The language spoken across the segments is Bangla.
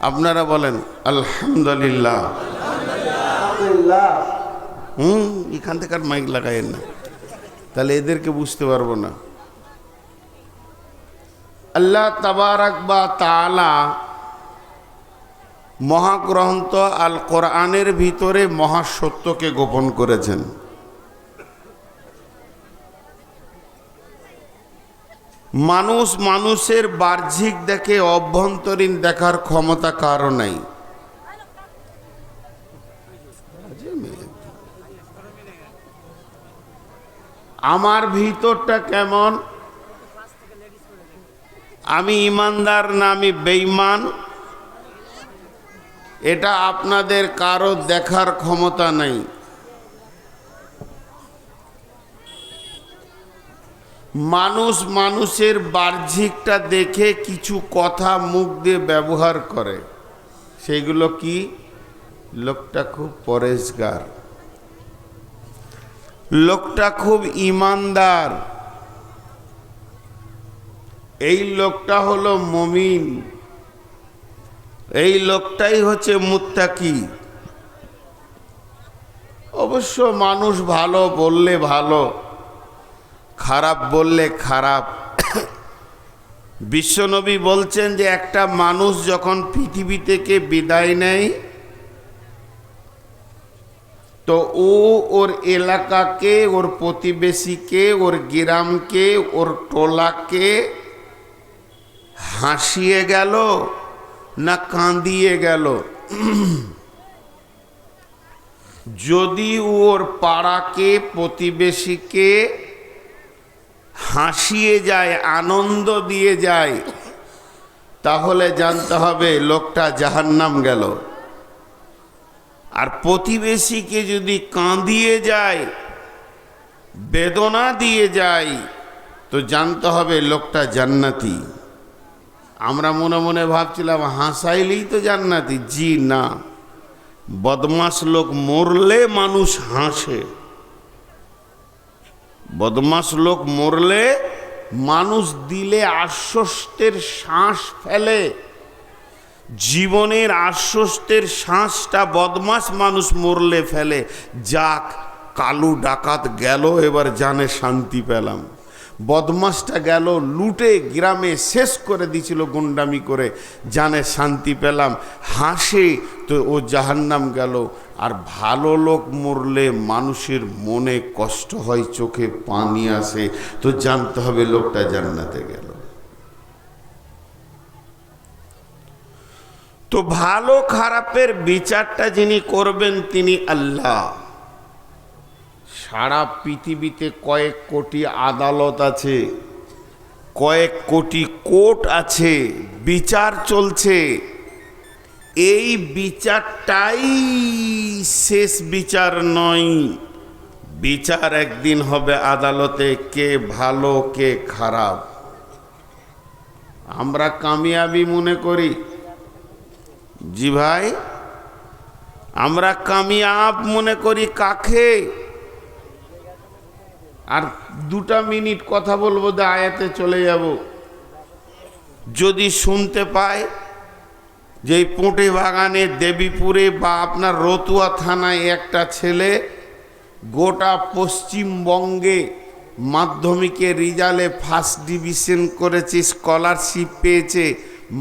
আপনারা বলেন আলহামদুলিল্লাহ। হুম এখান থেকে আর মাইক লাগাইয়েন না। তাহলে এদেরকে বুঝতে পারব না। আল্লাহ তাবারাক বা তালা মহাগ্রন্থ আল কোরআনের ভিতরে মহাসত্যকে গোপন করেছেন। মানুষ মানুষের বাহ্যিক দেখে অভ্যন্তরীণ দেখার ক্ষমতা কারও নাই। আমার ভিতরটা কেমন? আমি ইমানদার না আমি বেঈমান? এটা আপনাদের কারও দেখার ক্ষমতা নেই। মানুষ মানুষের বাহ্যিকটা দেখে কিছু কথা মুখ দিয়ে ব্যবহার করে। সেগুলো কি? লোকটা খুব পরেশগার। লোকটা খুব ইমানদার। এই লোকটা হলো মমিন। এই লোকটাই হচ্ছে মুত্তাকি। অবশ্য মানুষ ভালো বললে ভালো। খারাপ বললে খারাপ। বিশ্বনবী বলছেন যে একটা মানুষ যখন পৃথিবী থেকে বিদায় নেয়, তো ও ওর এলাকাকে, ওর প্রতিবেশীকে, ওর গ্রামকে, ওর টোলাকে হাসিয়ে গেল না কাঁদিয়ে গেল? যদি ওর পাড়াকে, প্রতিবেশীকে হাসিয়ে যায়, আনন্দ দিয়ে যায়। তাহলে জানতে হবে লোকটা জাহান্নাম গেল। আর প্রতিবেশীকে যদি কাঁদিয়ে যায়, বেদনা দিয়ে যায়, তো জানতে হবে লোকটা জান্নাতি। আমরা মনে মনে ভাবছিলাম, হাসাইলেই তো জান্নাতি। জি না। বদমাস লোক মরলে মানুষ হাসে। বদমাস লোক মরলে মানুষ দিলে আশ্বস্তের শ্বাস ফেলে। জীবনের আশ্বস্তের শ্বাসটা বদমাস মানুষ মরলে ফেলে। যাক, কালু ডাকাত গেল, এবার জানে শান্তি পেলাম। বদমাসটা গেল, লুটে গ্রামে শেষ করে দিছিল গুন্ডামি করে। জানে শান্তি পেলাম, হাসে তো ও জাহান্নাম গেল। আর ভালো লোক মরলে মানুষের মনে কষ্ট হয়, চোখে পানি আসে। তো জানতে হবে লোকটা জান্নাতে গেল। তো ভালো খারাপের বিচারটা যিনি করবেন তিনি আল্লাহ। সারা পৃথিবীতে কয়েক কোটি আদালত আছে, কয়েক কোটি কোর্ট আছে, বিচার চলছে। এই বিচারটাই শেষ বিচার নয়। বিচার একদিন হবে আদালতে কে ভালো, কে খারাপ। আমরা কামিয়াবি মনে করি। জি ভাই, আমরা কামিয়াব মনে করি কাকে? আর দুটা মিনিট কথা বলব, দে আয়াতে চলে যাব। যদি শুনতে পায় যে পুঁটে বাগানে দেবীপুরে বা আপনার রতুয়া থানায় একটা ছেলে গোটা পশ্চিমবঙ্গে মাধ্যমিকে রিজালে ফার্স্ট ডিভিশন করেছে স্কলারশিপ পেয়েছে,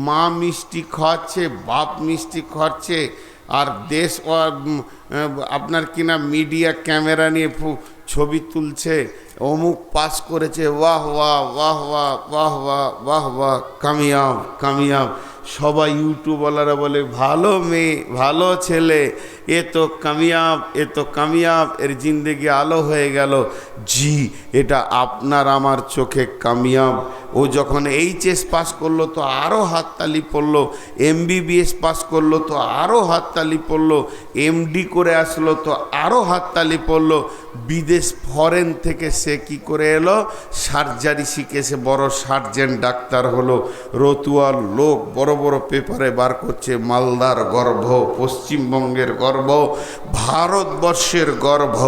মা মিষ্টি খাওয়াচ্ছে, বাপ মিষ্টি খাওয়াচ্ছে, আর দেশ আপনার কিনা মিডিয়া ক্যামেরা নিয়ে ছবি তুলছে, অমুক পাস করেছে, ওয়াহ ওয়াহ ওয়াহ ওয়াহ ওয়াহ ওয়াহ ওয়াহ ওয়াহ, কামিয়াব কামিয়াব। সবাই ইউটিউবওয়ালারা বলে, ভালো মেয়ে, ভালো ছেলে, এ তো কামিয়াব, এ তো কামিয়াব, এর জিন্দেগি আলো হয়ে গেল। জি, এটা আপনার, আমার চোখে কামিয়াব। ও যখন এইচএস পাস করল তো আরও হাততালি পড়ল এমবিবিএস পাস করল তো আরও হাততালি পড়ল এমডি করে আসলো তো আরও হাততালি পড়ল। বিদেশ ফরেন থেকে সে কি করে এলো? সার্জারি শিখে সে বড় সার্জেন ডাক্তার হলো। রতুয়ার লোক বড় বড় পেপারে বার করছে, মালদার গর্ভ, পশ্চিমবঙ্গের গর্ভ, ভারতবর্ষের গর্ভ।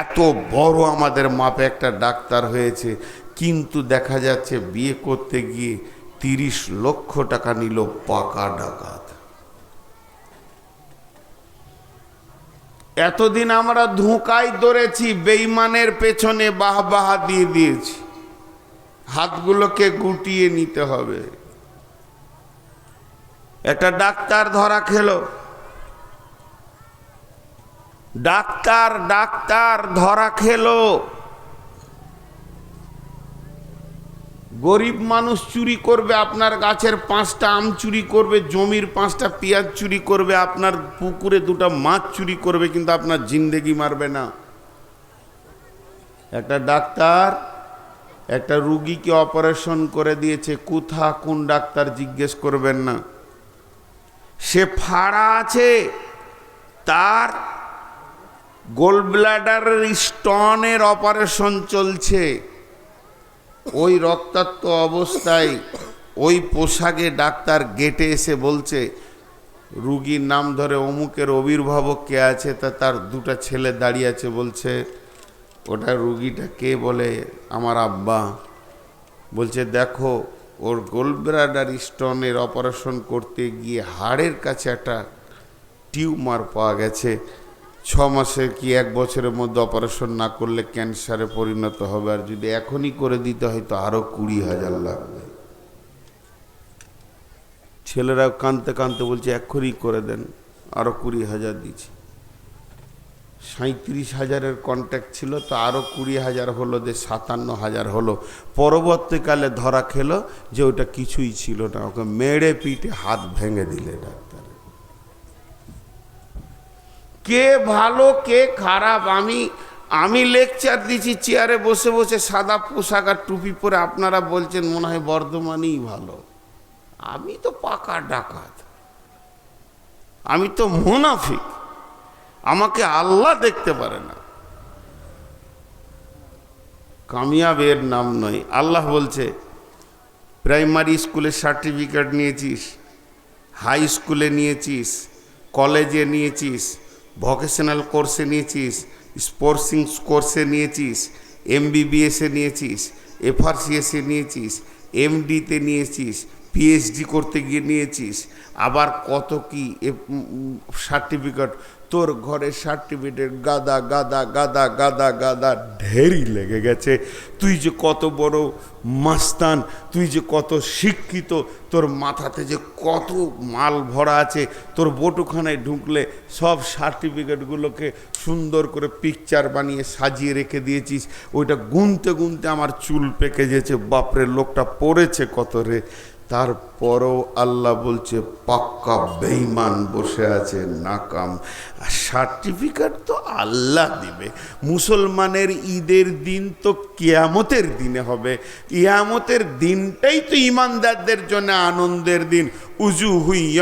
এত বড় আমাদের মাপে একটা ডাক্তার হয়েছে। কিন্তু দেখা যাচ্ছে বিয়ে করতে গিয়ে তিরিশ লক্ষ টাকা নিল পাকা ডাকাত। এতদিন আমরা ধোঁকায় ধরেছি বেইমানের পেছনে বাহ বাহা দিয়ে দিয়েছি। হাতগুলোকে গুটিয়ে নিতে হবে। একটা ডাক্তার ধরা খেল। ডাক্তার ডাক্তার ধরা খেলো। গরিব মানুষ চুরি করবে, আপনার গাছের পাঁচটা আম চুরি করবে, জমির পাঁচটা পেঁয়াজ চুরি করবে, আপনার পুকুরে দুটো মাছ চুরি করবে, কিন্তু আপনার জিন্দেগি মারবে না। একটা ডাক্তার, একটা রুগীকে অপারেশন করে দিয়েছে, কোথা কোন ডাক্তার জিজ্ঞেস করবেন না। সে ফাড়া আছে, তার গোল্ড ব্লাডারের স্টনের অপারেশন চলছে। ওই রক্তাক্ত অবস্থায় ওই পোশাকে ডাক্তার গেটে এসে বলছে, রুগীর নাম ধরে অমুকের অভিভাবক কে আছে? তা তার দুটা ছেলে দাঁড়িয়ে আছে, বলছে। ওটা রুগীটা কে বলে? আমার আব্বা। বলছে, দেখো, ওর গোলব্রাডার স্টোনের অপারেশন করতে গিয়ে হাড়ের কাছে একটা টিউমার পাওয়া গেছে। ছ মাসে কি এক বছরের মধ্যে অপারেশন না করলে ক্যান্সারে পরিণত হবে? আর যদি এখনই করে দিতে হয়, তো আরও কুড়ি হাজার লাগবে। ছেলেরা কানতে কানতে বলছে, এক্ষুনি করে দেন আরও কুড়ি হাজার দিচ্ছি। সাঁত্রিশ হাজারের কন্ট্যাক্ট ছিল, তো আরও কুড়ি হাজার হলো, যে সাতান্ন হাজার হলো। পরবর্তীকালে ধরা খেলো যে ওটা কিছুই ছিল না। ওকে মেরে পিটে হাত ভেঙে দিলে ডাক্তার কে ভালো, কে খারাপ? আমি আমি লেকচার দিচ্ছি চেয়ারে বসে বসে সাদা পোশাক আর টুপি পরে আপনারা বলছেন মনে হয় বর্ধমানেই ভালো। আমি তো পাকা ডাকাত। আমি তো মুনাফিক। আমাকে আল্লাহ দেখতে পারে না। কামিয়াবের নাম নয়। আল্লাহ বলছে প্রাইমারি স্কুলে সার্টিফিকেট নিয়েছিস হাই স্কুলে নিয়েছিস কলেজে নিয়েছিস ভোকেশনাল কোর্সে নিয়েছিস স্পোর্টসিং কোর্সে নিয়েছিস এমবিবিএসে নিয়েছিস এফআরসিএসে নিয়েছিস এমডিতে নিয়েছিস পিএইচডি করতে গিয়ে নিয়েছিস, আবার কত কি সার্টিফিকেট তোর ঘরের সার্টিফিকেট গাদা গাদা গাদা গাদা গাদা ঢেরি লেগে গেছে। তুই যে কত বড় মাস্তান, তুই যে কত শিক্ষিত, তোর মাথাতে যে কত মাল ভরা আছে, তোর বটুখানায় ঢুকলে সব সার্টিফিকেটগুলোকে সুন্দর করে পিকচার বানিয়ে সাজিয়ে রেখে দিয়েছিস। ওইটা গুনতে গুনতে আমার চুল পেকে যেছে বাপরে, লোকটা পড়েছে কত রে? তারপরও আল্লাহ বলছে, পাক্কা বেইমান বসে আছে, নাকাম। আর সার্টিফিকেট তো আল্লাহ দিবে। মুসলমানের ঈদের দিন তো কিয়ামতের দিনে হবে। কিয়ামতের দিনটাই তো ইমানদারদের জন্য আনন্দের দিন। উজু হুই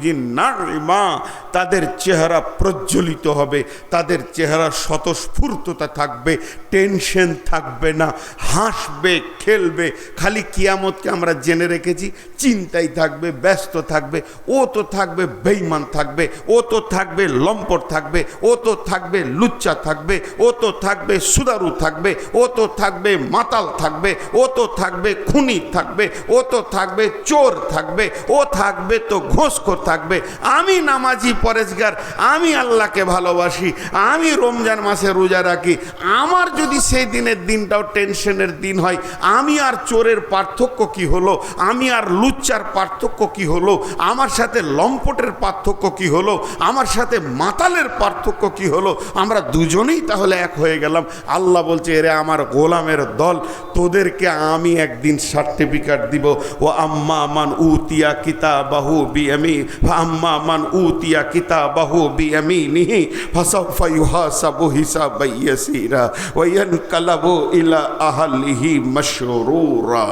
দিন নারিমা তাদের চেহারা প্রজ্বলিত হবে। তাদের চেহারা স্বতঃস্ফূর্ততা থাকবে। টেনশন থাকবে না। হাসবে, খেলবে। খালি কিয়ামতকে আমরা জেনে রেখেছি। চিন্তাই থাকবে, ব্যস্ত থাকবে, ও তো থাকবে বেইমান থাকবে, ও তো থাকবে লম্পট থাকবে, ও তো থাকবে লুচ্চা থাকবে, ও তো থাকবে সুদারু থাকবে, ও তো থাকবে মাতাল থাকবে, ও তো থাকবে খুনি থাকবে, ও তো থাকবে চোর থাকবে, ও থাকবে তো ঘোষখোর থাকবে। আমি নামাজি পরেশগার, আমি আল্লাহকে ভালোবাসি, আমি রমজান মাসে রোজা রাখি। আমার যদি সেই দিনের দিনটাও টেনশনের দিন হয়, আমি আর চোরের পার্থক্য কি হলো? আমি আর লুচ্চার পার্থক্য কি হলো? আমার সাথে লম্পটের পার্থক্য কি হলো? আমার সাথে মাতালের পার্থক্য কি হলো? আমরা দুজনেই তাহলে এক হয়ে গেলাম। আল্লাহ বলছে, এরে আমার গোলামের দল, তোদেরকে আমি একদিন সার্টিফিকেট দিব। ও আম্মা মান উতিয়া কিতাবাহু বিয়ামি আম্মা মান উতিয়া কিতাবাহু বিয়ামিনিহি ফাসাফা ইউহাসাবু হিসাবান ইয়াসীরা, ওয়া ইয়ানকালাবু ইলা আহলিহি মাশরুরা।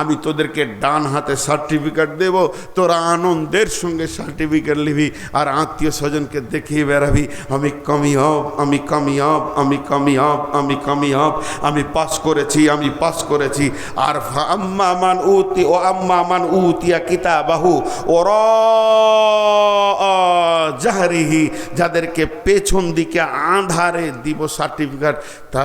আমি তোদেরকে ডান হাতে সার্টিফিকেট দেব, তোরা আনন্দের সঙ্গে সার্টিফিকেট নিবি আর আত্মীয় স্বজনকে দেখিয়ে বেড়াবি। আমি কামিয়াব আমি কামিয়াব আমি কামিয়াব আমি কামিয়াব আমি পাস করেছি, আমি পাস করেছি। আর আম্মা মান উতি, ও আম্মা মান উতিয়া কিতাবাহু ওরা জাহারিহি, যাদেরকে পেছন দিকে আধারে দিব সার্টিফিকেট তা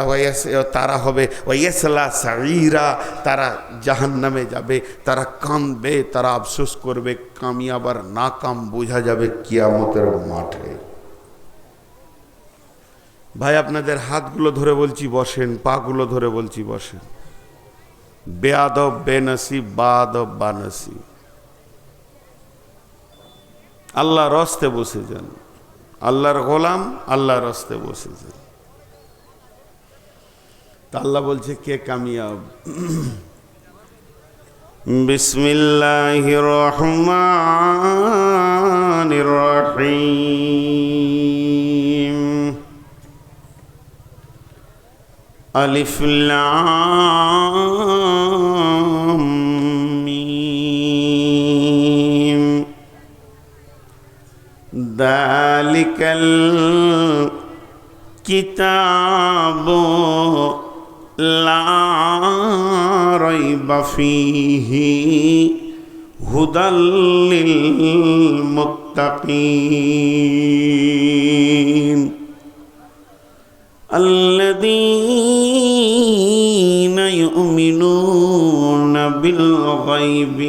তারা হবে ওয়েসলা সাইরা তারা জাহান্নামে যাবে, তারা কাঁদবে, তারা আফসোস করবে, কামিয়াবার না কাম বোঝা যাবে কিয়ামতের মাঠে। ভাই, আপনাদের হাতগুলো ধরে বলছি বসেন, পাগুলো ধরে বলছি বসেন। বেয়াদব বেনসি বাদব বানসি আল্লাহ রস্তে বসে যান। আল্লাহর গোলাম আল্লাহ রস্তে বসে যান। তা আল্লাহ বলছে, কে কামিয়াব? بسم الله الرحمن الرحيم ألف لام ميم ذلك الكتاب لا ريب فيه هدى للمتقين. الذين يؤمنون بالغيب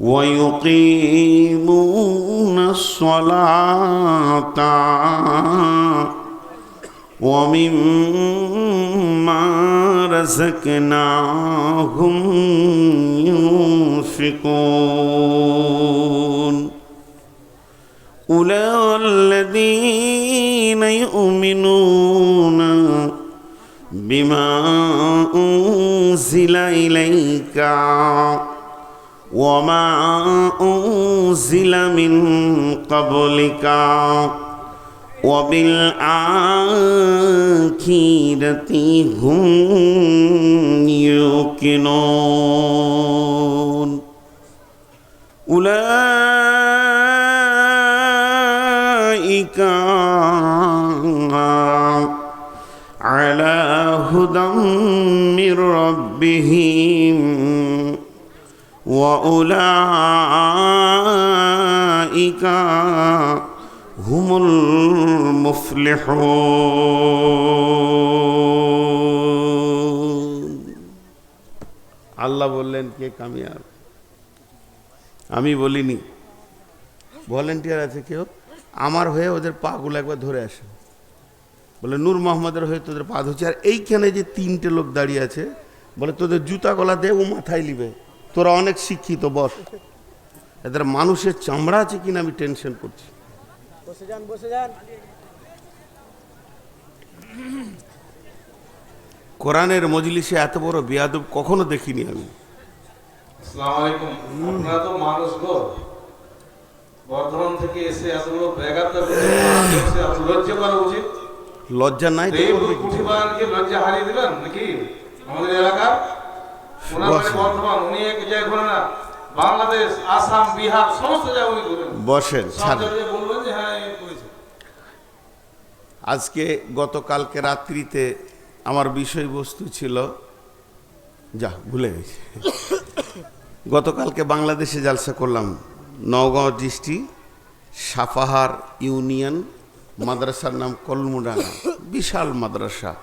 ويقيمون الصلاة ومما رزقناهم ينفقون. أولئك الذين يؤمنون بما أنزل إليك وما أنزل من قبلك. وبالآخرة هم يوقنون أولئك على هدى من ربهم وأولئك هم المفلحون আল্লাহ বললেন কে কামিয়াব আমি বলিনি ভলেন্টিয়ার আছে কেউ আমার হয়ে ওদের পাগুলো একবার ধরে আসে বলে নূর মোহাম্মদের হয়ে তোদের পা ধরছে আর এইখানে যে তিনটে লোক দাঁড়িয়ে আছে বলে তোদের জুতা গলা দে ও মাথায় নিবে তোরা অনেক শিক্ষিত বস এদের মানুষের চামড়া আছে কিনা আমি টেনশন করছি বসে যান বসে যান। কোরআনের মজলিসে এত বড় বেয়াদব কখনো দেখিনি আমি। আপনারা তো মানুষ গো। বর্ধমান থেকে এসে এতগুলো ব্যাঘাত লজ্জা করা উচিত? লজ্জা নাই লজ্জা হারিয়ে দিলেন নাকি? আমাদের এলাকার বসেন। বর্ধমান উনি এক জায়গায় ঘুরে না। বাংলাদেশ আসাম বিহার সমস্ত জায়গায় উনি ঘুরেন। বসেন সব ছাড়েন জায়গায় বলবেন যে হ্যাঁ এই করেছে আজকে গতকালকে রাত্রিতে আমার বিষয়বস্তু ছিল, যা ভুলে গেছি। গতকালকে বাংলাদেশে জালসা করলাম, নওগাঁও ডিস্ট্রিক্ট সাপাহার ইউনিয়ন, মাদ্রাসার নাম কলমুডাঙ্গা, বিশাল মাদ্রাসা,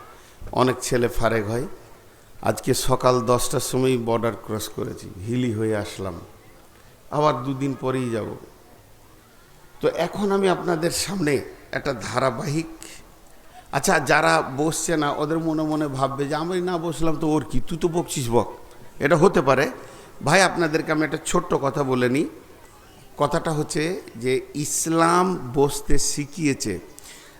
অনেক ছেলে ফারেক হয়। আজকে সকাল দশটার সময় বর্ডার ক্রস করেছি, হিলি হয়ে আসলাম। আবার দুদিন পরেই যাব। তো এখন আমি আপনাদের সামনে একটা ধারাবাহিক আচ্ছা যারা বসছে না, ওদের মনে মনে ভাববে যে, আমি না বসলাম তো ওর কি? তুই তো বকছিস, বক। এটা হতে পারে। ভাই, আপনাদেরকে আমি একটা ছোট্ট কথা বলে নিই। কথাটা হচ্ছে যে, ইসলাম বসতে শিখিয়েছে।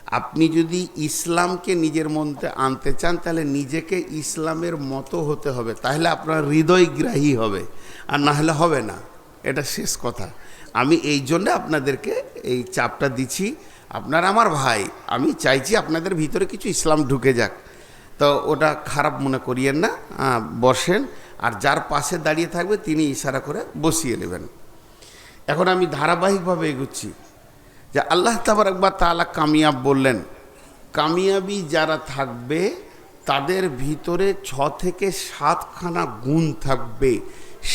আপনি যদি ইসলামকে নিজের মনতে আনতে চান, তাহলে নিজেকে ইসলামের মতো হতে হবে। তাহলে আপনার হৃদয়গ্রাহী হবে, আর না হলে হবে না। এটা শেষ কথা। আমি এই জন্য আপনাদেরকে এই চাপটা দিচ্ছি। আপনার আমার ভাই, আমি চাইছি আপনাদের ভিতরে কিছু ইসলাম ঢুকে যাক। তো ওটা খারাপ মনে করিয়েন না বসেন, আর যার পাশে দাঁড়িয়ে থাকবে তিনি ইশারা করে বসিয়ে নেবেন। এখন আমি ধারাবাহিকভাবে এগুচ্ছি যে আল্লাহ তাবার একবার তালা কামিয়াব বললেন, কামিয়াবি যারা থাকবে, তাদের ভিতরে ছ থেকে সাতখানা গুণ থাকবে।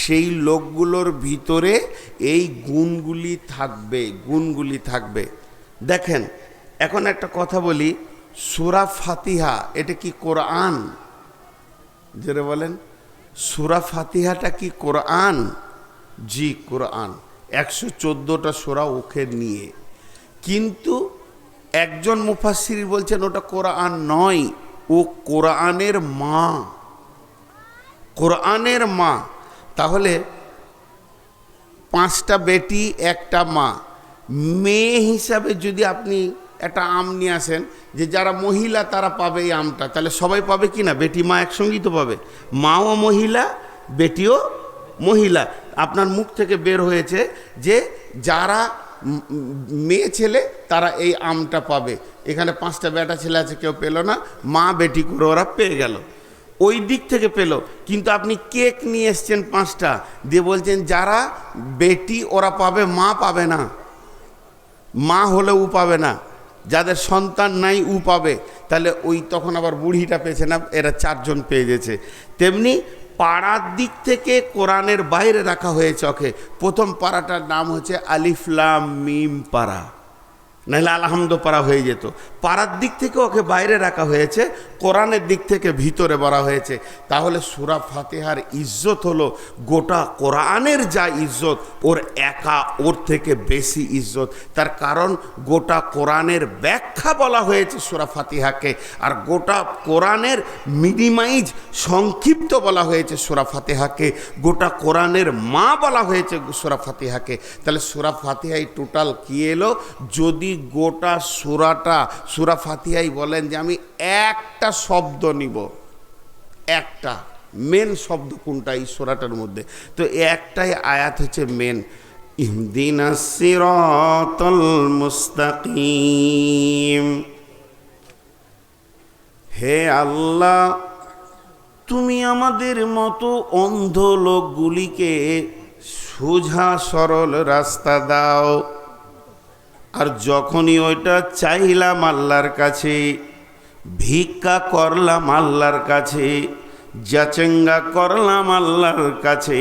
সেই লোকগুলোর ভিতরে এই গুণগুলি থাকবে গুণগুলি থাকবে। দেখেন, এখন একটা কথা বলি, সুরা ফাতিহা, এটা কি কোরআন? যেটা বলেন, সুরা ফাতিহাটা কি কোরআন? জি, কোরআন। একশো চোদ্দোটা সোরা ওকে নিয়ে। কিন্তু একজন মুফাসির বলছেন, ওটা কোরআন নয়, ও কোরআনের মা। কোরআনের মা। তাহলে পাঁচটা বেটি, একটা মা। মেয়ে হিসাবে যদি আপনি একটা আম নিয়ে আসেন, যে যারা মহিলা তারা পাবে এই আমটা, তাহলে সবাই পাবে কি না? বেটি, মা একসঙ্গেই তো পাবে। মাও মহিলা, বেটিও মহিলা। আপনার মুখ থেকে বের হয়েছে যে যারা মেয়ে ছেলে, তারা এই আমটা পাবে। এখানে পাঁচটা বেটা ছেলে আছে, কেউ পেল না। মা, বেটি করে ওরা পেয়ে গেল। ওই দিক থেকে পেল। কিন্তু আপনি কেক নিয়ে এসছেন পাঁচটা। দিয়ে বলছেন, যারা বেটি, ওরা পাবে, মা পাবে না। মা হলে উ পাবে না। যাদের সন্তান নাই উ পাবে। তাহলে ওই তখন আবার বুড়িটা পেয়েছে না, এরা চারজন পেয়ে গেছে। তেমনি পাড়ার দিক থেকে কোরআনের বাইরে রাখা হয়েছে ওকে। প্রথম পাড়াটার নাম হচ্ছে আলিফলাম মিম পাড়া। নাহলে আলহামদ পাড়া হয়ে যেত। পাড়ার দিক থেকে ওকে বাইরে রাখা হয়েছে, কোরআনের দিক থেকে ভিতরে বলা হয়েছে। তাহলে সুরা ফাতেহার ইজ্জত হলো গোটা কোরআনের যা ইজ্জত, ওর একা, ওর থেকে বেশি ইজ্জত। তার কারণ গোটা কোরআনের ব্যাখ্যা বলা হয়েছে সুরা ফাতিহাকে, আর গোটা কোরআনের মিনিমাইজ সংক্ষিপ্ত বলা হয়েছে সুরা ফাতেহাকে। গোটা কোরআনের মা বলা হয়েছে সুরা ফাতিহাকে। তাহলে সুরা ফাতিহাই টোটাল কি এলো? যদি গোটা সুরাটা, সুরা ফাতিহাই বলেন যে আমি একটা শব্দ নিব। একটা মেন শব্দ কোনটা এই সোরাটার মধ্যে? তো একটাই আয়াত হচ্ছে মেন ইহদিনা মুস্তাকিম। হে আল্লাহ, তুমি আমাদের মতো অন্ধ লোকগুলিকে সোজা সরল রাস্তা দাও। আর যখনই ওইটা চাইলাম আল্লাহর কাছে, ভিক্ষা করলাম আল্লাহর কাছে, যাচেঙ্গা করলাম আল্লাহর কাছে,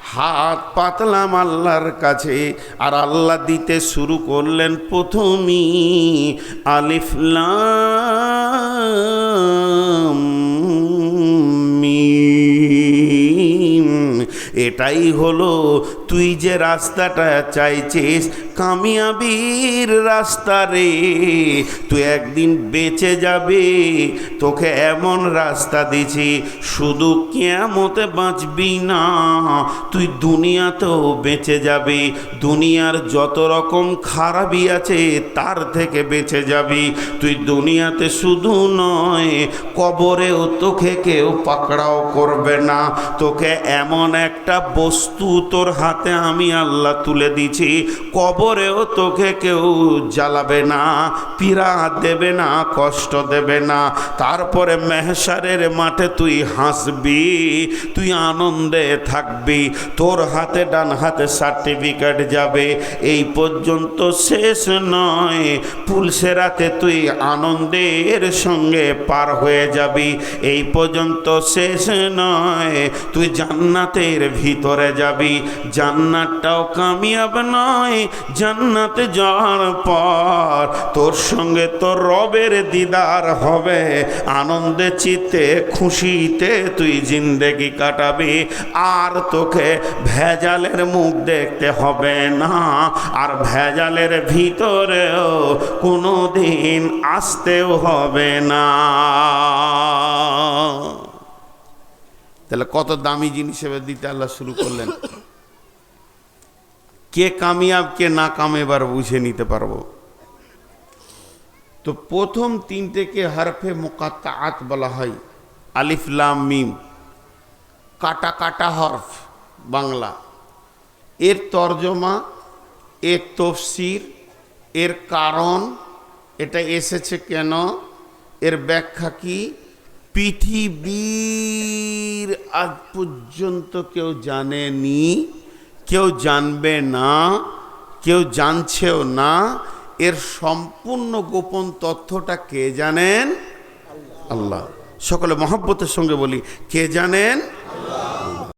হাত পাতলাম আল্লাহর কাছে, আর আল্লাহ দিতে শুরু করলেন প্রথমই আলিফলাম এটাই হলো তুই যে রাস্তাটা চাইছিস কামিয়াবির রাস্তা রে, তুই একদিন বেঁচে যাবে, তোকে এমন রাস্তা দিছি, শুধু কেমতে বাঁচবি না, তুই দুনিয়াতেও বেঁচে যাবি, দুনিয়ার যত রকম খারাপই আছে তার থেকে বেঁচে যাবি, তুই দুনিয়াতে শুধু নয়, কবরেও তোকে কেউ পাকড়াও করবে না, তোকে এমন একটা বস্তু তোর হাতে আমি আল্লাহ তুলে দিছি কবরেও তোকে কেউ জ্বালাবে না, পীড়া দেবে না, কষ্ট দেবে না। তারপরে মেহসারের মাঠে তুই হাসবি, তুই আনন্দে থাকবি, তোর হাতে ডান হাতে সার্টিফিকেট যাবে। এই পর্যন্ত শেষ নয়, পুলসেরাতে তুই আনন্দের সঙ্গে পার হয়ে যাবি। এই পর্যন্ত শেষ নয়, তুই জান্নাতের ভিতরে যাবি। জান্নাতটাও কামিয়াব নয়, জান্নাতে যাওয়ার পর তোর সঙ্গে তোর রবের দিদার হবে। আনন্দে চিতে খুশিতে তুই জিন্দেগি কাটাবি, আর তোকে ভেজালের মুখ দেখতে হবে না। আর ভেজালের ভিতরেও কোনো দিন আসতেও হবে না। তাহলে কত দামি জিনিস এবার দিতে আল্লাহ শুরু করলেন? কে কামিয়াব, কে না কাম এবার বুঝে নিতে পারব। তো প্রথম তিনটেকে হরফে মোকাত্তাআত বলা হয়, আলিফ, লাম, মিম, কাটা কাটা হরফ বাংলা। এর তর্জমা, এর তফসির, এর কারণ, এটা এসেছে কেন, এর ব্যাখ্যা কি? পৃথিবীর আজ পর্যন্ত কেউ জানেনি কেউ জানবে না, কেউ জানছেও না, এর সম্পূর্ণ গোপন তথ্যটা কে জানেন? আল্লাহ। সকলে মহব্বতের সঙ্গে বলি, কে জানেন?